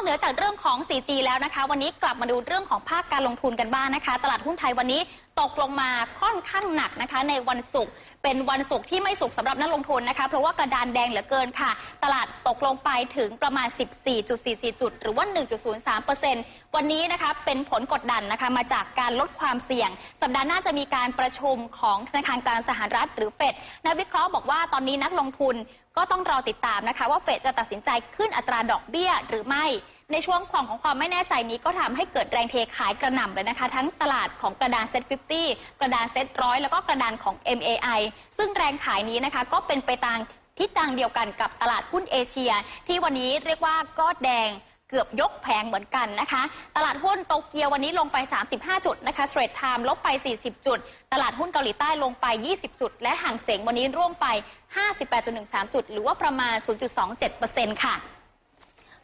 อกเหนือจากเรื่องของ 4G แล้วนะคะ วันนี้กลับมาดูเรื่องของภาคการลงทุนกันบ้างนะคะ ตลาดหุ้นไทยวันนี้ตกลงมาค่อนข้างหนักนะคะ ในวันศุกร์เป็นวันศุกร์ที่ไม่สุขสำหรับนักลงทุนนะคะ เพราะว่ากระดานแดงเหลือเกินค่ะ ตลาดตกลงไปถึงประมาณ 14.44 จุด หรือว่า 1.03%วันนี้นะคะเป็นผลกดดันนะคะมาจากการลดความเสี่ยง สัปดาห์หน้าจะมีการประชุมของธนาคารกลางสหรัฐหรือเฟดนักวิเคราะห์บอกว่าตอนนี้นักลงทุนก็ต้องรอติดตามนะคะ ว่าเฟดจะตัดสินใจขึ้นอัตราดอกเบี้ยหรือไม่ ในช่วงความของความไม่แน่ใจนี้ก็ทำให้เกิดแรงเทขายกระหน่ำเลยนะคะ ทั้งตลาดของกระดานเซ็ต50กระดานเซ็ตร้อยแล้วก็กระดานของ MAI ซึ่งแรงขายนี้นะคะก็เป็นไปตามทิศทางเดียวกันกับตลาดหุ้นเอเชีย ที่วันนี้เรียกว่าก็แดง เกือบยกแผงเหมือนกันนะคะ ตลาดหุ้นโตเกียววันนี้ลงไป 35 จุดนะคะเทรดไทม์ลบไป 40 จุด ตลาดหุ้นเกาหลีใต้ลงไป 20 จุด และห่างเสงวันนี้ร่วงไป 58.13 จุด หรือว่าประมาณ 0.27%ค่ะ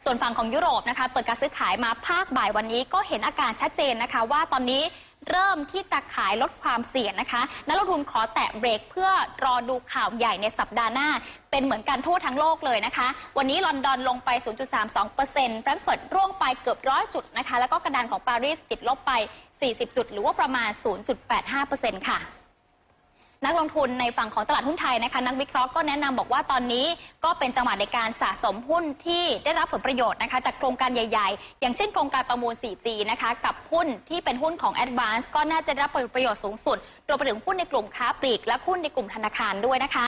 ส่วนฝั่งของยุโรปนะคะเปิดการซื้อขายมาภาคบ่ายวันนี้ก็เห็นอาการชัดเจนนะคะ ว่าตอนนี้ เริ่มที่จะขายลดความเสี่ยงนะคะ นักลงทุนขอแตะเบรกเพื่อรอดูข่าวใหญ่ในสัปดาห์หน้า เป็นเหมือนกันทั่วทั้งโลกเลยนะคะ วันนี้ลอนดอนลงไป 0.32%แฟรงก์เฟิร์ตร่วงไปเกือบร้อยจุดนะคะ แล้วก็กระดานของปารีสติดลบไป 40 จุด หรือว่าประมาณ 0.85%ค่ะ นักลงทุนในฝั่งของตลาดหุ้นไทยนะคะนักวิเคราะห์ก็แนะนำบอกว่าตอนนี้ก็เป็นจังหวะในการสะสมหุ้นที่ได้รับผลประโยชน์นะคะจากโครงการใหญ่ ๆ อย่างเช่นโครงการประมูล 4G นะคะกับหุ้นที่เป็นหุ้นของ Advance ก็น่าจะได้รับผลประโยชน์สูงสุดรวมไปถึงหุ้นในกลุ่มค้าปลีกและหุ้นในกลุ่มธนาคารด้วยนะคะ